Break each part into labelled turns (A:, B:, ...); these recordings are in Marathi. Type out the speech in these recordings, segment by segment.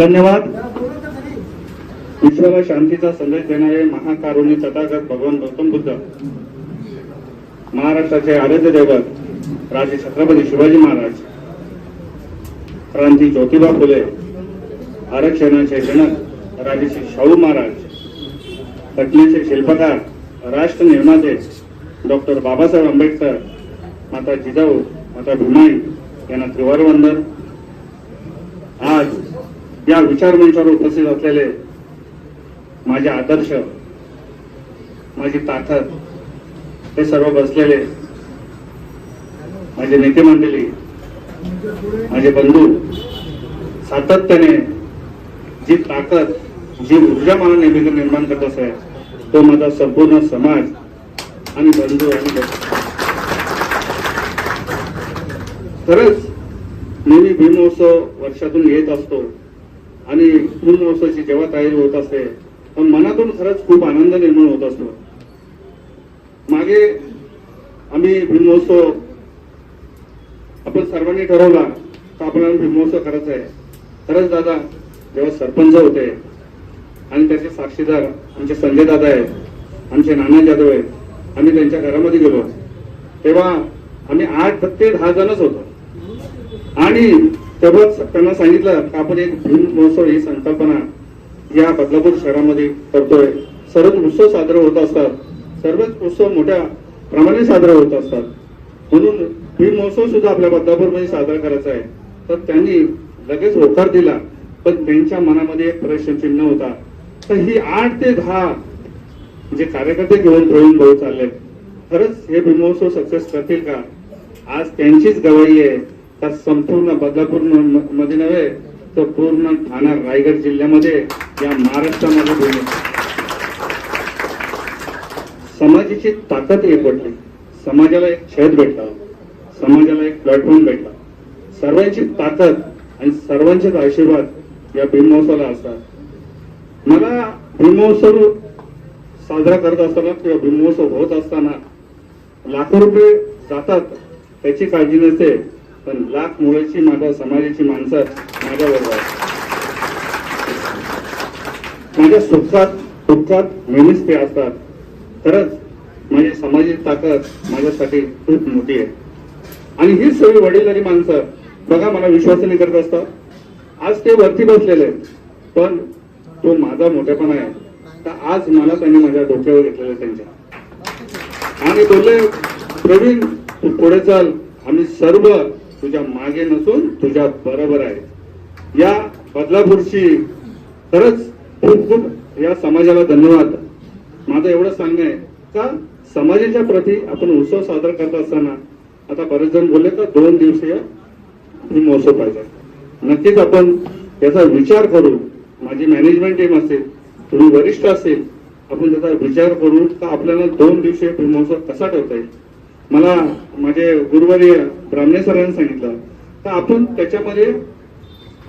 A: धन्यवाद. विश्वाला शांतीचा संदेश देणारे महाकारुणी तथागत भगवान गौतम बुद्ध महाराष्ट्राचे आराध्य दैवत राजे छत्रपती शिवाजी महाराज क्रांती ज्योतिबा फुले आरक्षणाचे जनक राजेश्री शाहू महाराज घटनेचे शिल्पकार राष्ट्र निर्माते डॉक्टर बाबासाहेब आंबेडकर माता जिजाऊ माता भीमाई यांना त्रिवार वंदन आज या विचारमंचावर उपस्थित असलेले माझे आदर्श माझी ताकद हे सर्व बसलेले माझे नेते मंडळी माझे बंधू सातत्याने जी ताकद जी ऊर्जा मला नेहमी निर्माण करत असे तो माझा संपूर्ण समाज आणि बंधू आणि खरंच नेहमी भीमहोत्सव वर्षातून येत असतो. आणि भीम महोत्सवाची जेव्हा तयारी होत असते पण मनातून खरंच खूप आनंद निर्माण होत असतो. मागे आम्ही भीमहोत्सव आपण सर्वांनी ठरवला तर आपल्याला भीम करायचा आहे. खरंच दादा जेव्हा सरपंच होते आणि त्याचे साक्षीदार आमचे संजय दादा आहेत आमचे नाना जाधव आहेत आम्ही त्यांच्या घरामध्ये गेलो. तेव्हा आम्ही आठ ते दहा जणच होतो. आणि तेव्हाच त्यांना सांगितलं की आपण एक भीम महोत्सव ही संकल्पना या बदलापूर शहरामध्ये करतोय. सर्वच उत्सव साजरे होत असतात. सर्वच उत्सव मोठ्या प्रमाणे साजरे होत असतात. म्हणून भीम महोत्सव सुद्धा आपल्या बदलापूरमध्ये साजरा करायचा आहे. तर त्यांनी लगेच होकार दिला. पण त्यांच्या मनामध्ये एक प्रश्नचिन्ह होता. तर ही आठ ते दहा जे कार्यकर्ते घेऊन प्रवीण भाऊ चालले खरंच हे भीमोत्सव सक्सेस करतील का? आज त्यांचीच गवाही आहे. तर संपूर्ण बदलापूरमध्ये नव्हे तर पूर्ण ठाणा रायगड जिल्ह्यामध्ये या महाराष्ट्रामध्ये भीम समाजाची ताकद एकवटली. समाजाला एक छेद भेटला. समाजाला एक प्लॅटफॉर्म भेटला. सर्वांची ताकद आणि सर्वांचेच आशीर्वाद या भीममहोत्सवाला असतात. मला भीममहोत्सव साजरा करत असताना किंवा भीममहोत्सव होत असताना लाखो रुपये जातात त्याची काळजी नसते. पण लाख मुळेची माझ्या समाजाची माणसं माझ्या बरोबर माझ्या सुखात दुःखात नेहमीच ते असतात. खरंच माझी समाजाची ताकद माझ्यासाठी खूप मोठी आहे. आणि ही सगळी वडीलधारी माणसं बघा मला विश्वासाने करत असतात. आज ते वरती बसलेले आहेत. पण तो माझा मोठेपणा आहे. तर आज मला त्यांनी माझ्या डोक्यावर घेतलेलं आहे त्यांच्या. आणि बोलले प्रवीण तू पुढे चाल. आम्ही सर्व तुझ्या मागे नसून तुझ्या बरोबर आहे. या बदलापूरची खरंच खूप खूप या समाजाला धन्यवाद. माझं एवढं सांगणं आहे का समाजाच्या प्रती आपण उत्सव साजरा करत असताना आता बरेच जण बोलले तर दोन दिवसीय ही महोत्सव पाहिजे. नक्कीच आपण याचा विचार करू. माझी मॅनेजमेंट टीम असेल तुम्ही वरिष्ठ असेल आपण त्याचा विचार करू का आपल्याला दोन दिवसीय भीम महोत्सव कसा ठेवता येईल? मला माझे गुरुवारी ब्राह्मणे सरांनी सांगितलं. तर आपण त्याच्यामध्ये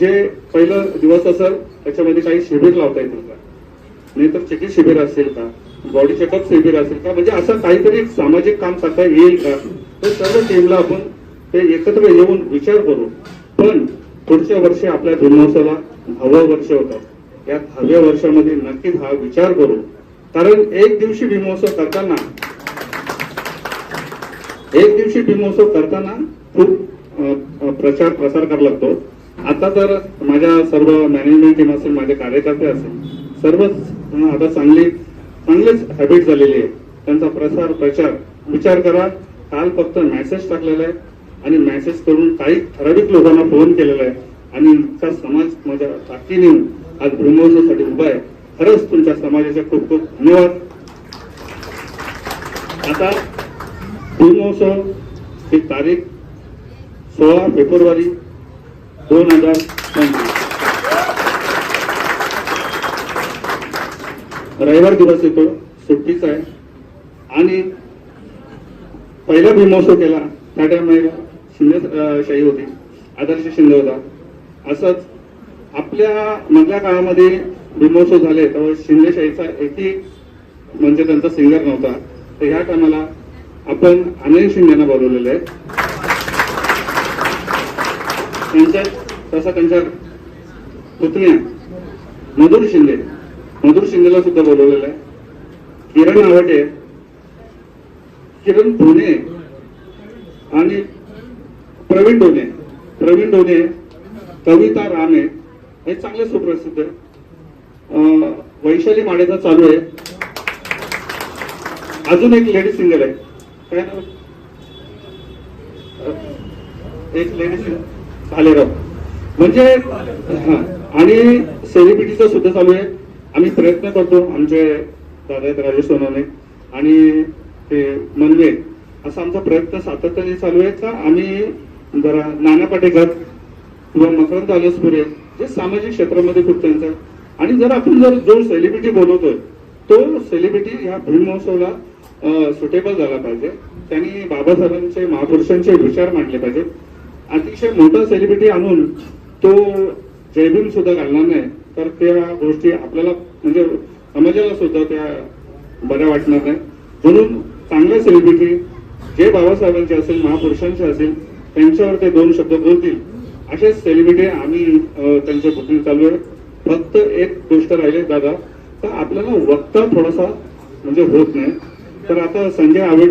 A: जे पहिलं दिवस असेल त्याच्यामध्ये काही शिबिर लावता येतील का? नाहीतर चिकित शिबिर असेल का? बॉडी चेकअप शिबिर असेल का? म्हणजे असं काहीतरी एक सामाजिक काम करता येईल का? तर सर्व टीमला आपण ते एकत्र येऊन विचार करू. पण पुढच्या वर्षी आपल्या भीमोत्सवाला दहावं वर्ष होतं. या दहाव्या वर्षामध्ये नक्कीच हा विचार करू. कारण एक दिवशी भीमोत्सव करताना एक दिवशी भीमोत्सव करताना खूप प्रचार प्रसार करावा लागतो. आता तर माझ्या सर्व मॅनेजमेंट टीम असेल माझे कार्यकर्ते असेल सर्वच आता चांगली चांगलेच हॅबिट झालेली आहे. त्यांचा प्रसार प्रचार विचार करा. काल फक्त मेसेज टाकलेला आहे आणि मेसेज करून काही ठराविक लोकांना फोन केलेला आहे. आणि इतका समाज माझ्या ताकदीने आज भीमोत्सवासाठी उभा आहे. खरंच तुमच्या समाजाचे खूप खूप धन्यवाद. आता भीमोत्सव ही तारीख सोळा फेब्रुवारी दोन हजार पंचवीस. रविवार दिवस येतो सुट्टीचा आहे. आणि पहिला भीमोत्सव केला त्या टायमाला शिंदे शाही होती आदर्श शिंदे होता. असंच आपल्या मधल्या काळामध्ये भीमोत्सव झाले तर शिंदेशाहीचा एकही म्हणजे त्यांचा सिंगर नव्हता. तर ह्या टायमाला आपण अनिल शिंदेना बोलवलेले आहे. त्यांच्या तसा त्यांच्या पुतण्या मधुर शिंदे. मधुर शिंदेला सुद्धा बोलवलेलं आहे. किरण आवटे किरण धोने आणि प्रवीण डोने प्रवीण डोने कविता राणे हे चांगले सुप्रसिद्ध आहे. वैशाली माडेचा चालू आहे. अजून एक लेडी सिंगर आहे. एक लेडीज भालेराव म्हणजे हा आणि सेलिब्रिटीचं सुद्धा चालू आहे आम्ही प्रयत्न करतो आमचे दादा आहेत राजेश सोनवणे आणि ते मनवे असा आमचा प्रयत्न सातत्याने चालू आहे. का आम्ही जरा नाना पाटेकर किंवा मकरंद आलसपुरे जे सामाजिक क्षेत्रामध्ये खूप त्यांचं आहे. आणि जर आपण जर जो सेलिब्रिटी बोलवतोय तो सेलिब्रिटी ह्या भीम महोत्सवला सुटेबल झाला पाहिजे. त्यांनी बाबासाहेबांचे महापुरुषांचे विचार मांडले पाहिजेत. अतिशय मोठा सेलिब्रिटी आणून तो जयभीम सुद्धा घालणार नाही. तर त्या गोष्टी आपल्याला म्हणजे समाजाला सुद्धा त्या बऱ्या वाटणार नाही. म्हणून चांगले सेलिब्रिटी जे बाबासाहेबांचे असेल महापुरुषांचे असेल त्यांच्यावर ते दोन शब्द बोलतील. असे सेलिब्रिटी आम्ही त्यांच्या त्यांचे बुकिंग चालू आहे. फक्त एक गोष्ट राहिली दादा. तर आपल्याला वक्ता थोडासा म्हणजे होत नाही. तर आता संजय आवेड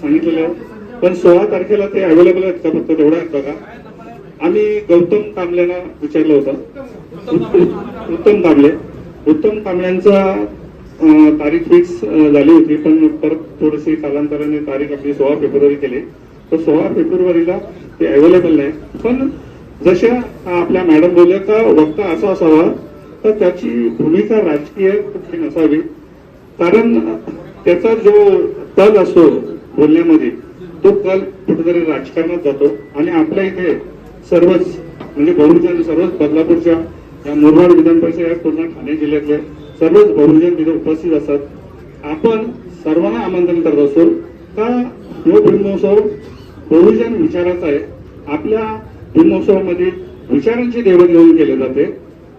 A: सांगितलेलं आहे. पण सोळा तारखेला ते अवेलेबल आहेत का फक्त तेवढा आहेत बघा. आम्ही गौतम कांबल्यांना विचारलं होतं. उत्तम कांबळे. उत्तम कांबळ्यांचा तारीख फिक्स झाली होती पण परत थोडीशी कालांतराने तारीख आपली सोळा फेब्रुवारी केली. तर सोळा फेब्रुवारीला ते अवेलेबल नाही. पण जशा आपल्या मॅडम बोलल्या का वक्ता असा असावा तर त्याची भूमिका राजकीय कुठली नसावी. कारण त्याचा जो कल असतो बोलण्यामध्ये तो कल कुठेतरी राजकारणात जातो आणि आपल्या इथे सर्वच म्हणजे बहुजन सर्वच बदलापूरच्या या मुरबाड विधान परिषद या पूर्ण ठाणे जिल्ह्यातले सर्वच बहुजन तिथे उपस्थित असतात. आपण सर्वांना आमंत्रण करत असतो का हा ब्रह्मोत्सव बहुजन विचाराचा आहे. आपल्या ब्रह्मोत्सवामध्ये विचारांची देवाणघेवाण केली जाते.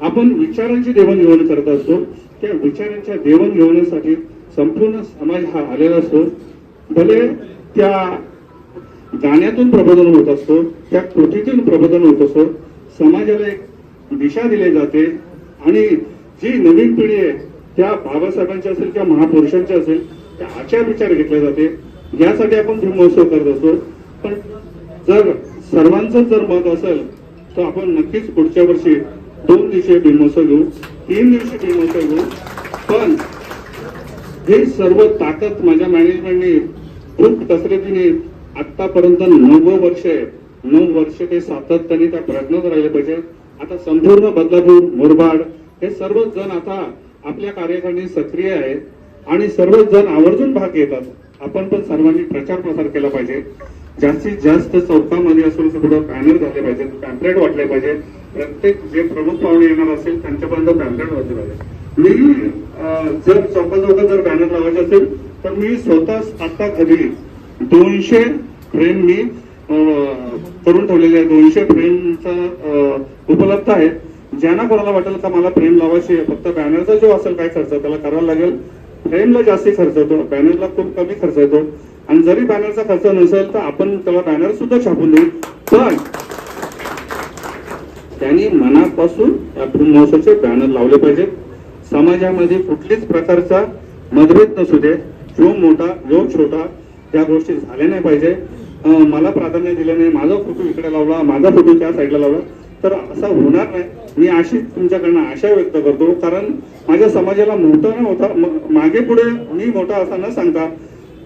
A: आपण विचारांची देवाणघेवाण करत असतो. त्या विचारांच्या देवाणघेवाणीसाठी संपूर्ण समाज हा आलेला असतो. भले त्या गाण्यातून प्रबोधन होत असतो त्या कृतीतून प्रबोधन होत असतो समाजाला एक दिशा दिली जाते आणि जी नवीन पिढी आहे त्या बाबासाहेबांच्या असेल किंवा महापुरुषांच्या असेल त्या आचार विचार घेतले जाते. यासाठी आपण भीम महोत्सव करत असतो. पण जर सर्वांचं जर मत असेल तर आपण नक्कीच पुढच्या वर्षी दोन दिवशी भीमोत्सव घेऊ तीन दिवशी भीमोत्सव घेऊ. पण हे सर्व ताकद माझ्या मॅनेजमेंटने खूप कसरतीने आतापर्यंत नऊ वर्ष आहे. नऊ वर्ष ते सातत्याने त्या प्रयत्नात राहिले पाहिजे. आता संपूर्ण बदलापूर मुरबाड हे सर्वच जण आता आपल्या कार्यकारिणी सक्रिय आहे आणि सर्वच जण आवर्जून भाग घेतात. आपण पण सर्वांनी प्रचार प्रसार केला पाहिजे. जास्तीत जास्त चौकामध्ये असून सुद्धा पॅनल झाले पाहिजेत पॅम्पलेट वाटले पाहिजे प्रत्येक जे प्रमुख पाहुणे येणार असेल त्यांच्यापर्यंत पॅम्पलेट वाटले पाहिजे मी जर चौका चौकात जर बॅनर लावायचे असेल तर मी स्वतः आता घरी दोनशे फ्रेम मी करून ठेवलेले आहे. दोनशे फ्रेमचा उपलब्ध आहे. ज्यांना कोणाला वाटेल का मला फ्रेम लावायची आहे फक्त बॅनरचा जो असेल काय खर्च त्याला करावा लागेल. फ्रेमला जास्ती खर्च येतो बॅनरला खूप कमी खर्च येतो. आणि जरी बॅनरचा खर्च नसेल तर आपण त्याला बॅनर सुद्धा छापून देऊ. पण त्यांनी मनापासून या बॅनर लावले पाहिजेत. समाजामध्ये कुठलीच प्रकारचा मतभेद नसू दे जो मोठा जो छोटा त्या गोष्टी झाल्या नाही पाहिजे. मला प्राधान्य दिलं नाही. माझा फोटो इकडे लावला माझा फोटो त्या साईडला लावला. तर असं होणार नाही. मी अशी तुमच्याकडनं आशा व्यक्त करतो. कारण माझ्या समाजाला मोठा न होता मागे पुढे मी मोठा असा न सांगता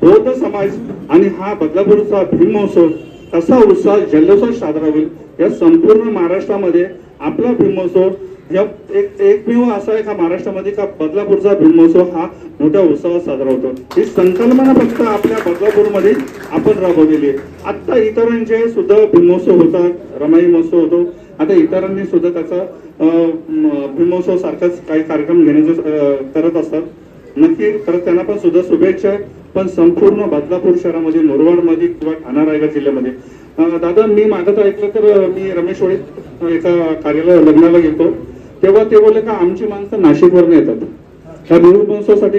A: बौद्ध समाज आणि हा बदलापूरचा भीम महोत्सव कसा उत्साह जल्लोषात साजरा होईल या संपूर्ण महाराष्ट्रामध्ये आपला भीमोत्सव या एक एकमेव असा आहे का महाराष्ट्रामध्ये का बदलापूरचा ब्रह्मोत्सव हा मोठ्या उत्सवात साजरा होतो. ही संकल्पना फक्त आपल्या बदलापूरमध्ये आपण राबवलेली आहे. आता इतरांचे सुद्धा ब्रह्मोत्सव होतात रमाई महोत्सव होतो. आता इतरांनी सुद्धा त्याचा अं, सारखाच काही कार्यक्रम घेण्याचं करत असतात. नक्की तर त्यांना पण सुद्धा शुभेच्छा आहे. पण संपूर्ण बदलापूर शहरामध्ये मुरबाडमध्ये किंवा ठाणा रायगड जिल्ह्यामध्ये दादा मी मागत ऐकलं तर मी रमेश वाडीत एका कार्यालय लग्नाला गेलो तेव्हा ते बोलले का आमची माणसं नाशिकवरनं येतात. ह्या भीम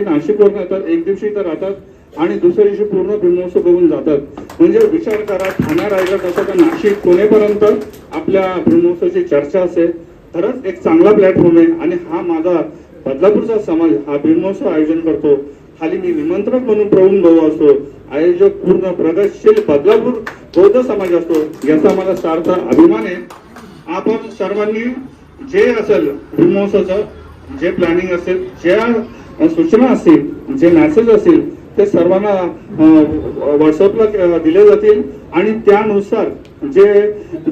A: नाशिकवरनं येतात एक दिवशी तर राहतात आणि दुसऱ्या दिवशी पूर्ण ब्रह्मोत्सव बघून जातात. म्हणजे विचार करा ठाणा रायगड असं तर नाशिक पुणेपर्यंत आपल्या ब्रह्मोत्सवाची चर्चा असेल. खरंच एक चांगला प्लॅटफॉर्म आहे आणि हा माझा बदलापूरचा समाज हा ब्रह्मोत्सव आयोजन करतो. खाली मी निमंत्रक म्हणून प्रवीण भाऊ असतो. आयोजक पूर्ण प्रगतशील बदलापूर बौद्ध समाज असतो. याचा मला सार्थ अभिमान आहे. आपण सर्वांनी जे असेल महोत्सवाचं जे प्लॅनिंग असेल ज्या सूचना असतील जे मॅसेज असतील ते सर्वांना व्हॉट्सअपला दिले जातील. आणि त्यानुसार जे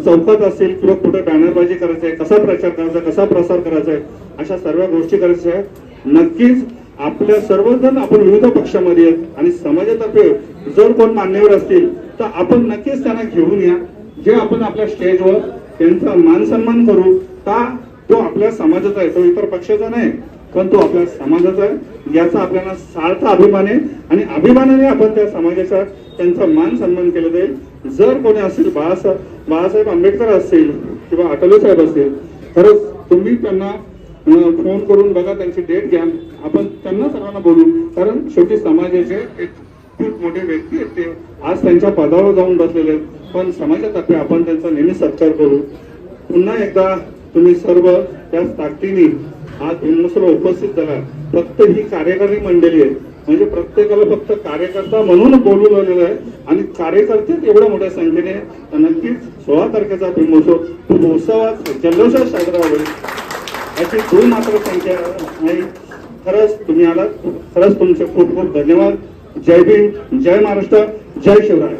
A: चौकात असेल किंवा कुठे बॅनरबाजी करायचं आहे कसा प्रचार करायचा कसा प्रसार करायचा आहे अशा सर्व गोष्टी करायच्या आहेत. नक्कीच आपल्या सर्वजण आपण विविध पक्षामध्ये आहेत आणि समाजातर्फे जर कोण मान्यवर असतील तर आपण नक्कीच त्यांना घेऊन या. जे आपण आपल्या स्टेजवर त्यांचा मान सन्मान करू का तो आपल्या समाजाचा आहे. तो इतर पक्षाचा नाही पण तो आपल्या समाजाचा आहे. याचा आपल्याला सार्थ अभिमान आहे आणि अभिमानाने आपण त्या समाजाचा त्यांचा मान सन्मान केला जाईल. जर कोणी असेल बाळासाहेब बाळासाहेब आंबेडकर असतील किंवा अटले साहेब असतील तर तुम्ही त्यांना फोन करून बघा त्यांची डेट घ्या. आपण त्यांना सर्वांना बोलू. कारण शेवटी समाजाचे एक खूप मोठे व्यक्ती आहेत ते. आज त्यांच्या पदावर जाऊन बसलेले आहेत. पण समाजातर्फे आपण त्यांचा नेहमी सत्कार करू. पुन्हा एकदा तुम्ही सर्व त्याच ताकदीने आज भीमसला उपस्थित झाला. फक्त ही कार्यकारी मंडळी आहे. म्हणजे प्रत्येकाला फक्त कार्यकर्ता म्हणून बोलून आलेलं आहे आणि कार्यकर्तेच एवढ्या मोठ्या संख्येने नक्कीच सोळा तारखेचा भीमोत्सव खूप उत्सवात जल्लोषात साजरा होईल. याची दोन मात्र संख्या नाही. खरंच तुम्ही आलात. खरंच तुमचे खूप खूप धन्यवाद. जय भीम. जय महाराष्ट्र. जय शिवराय.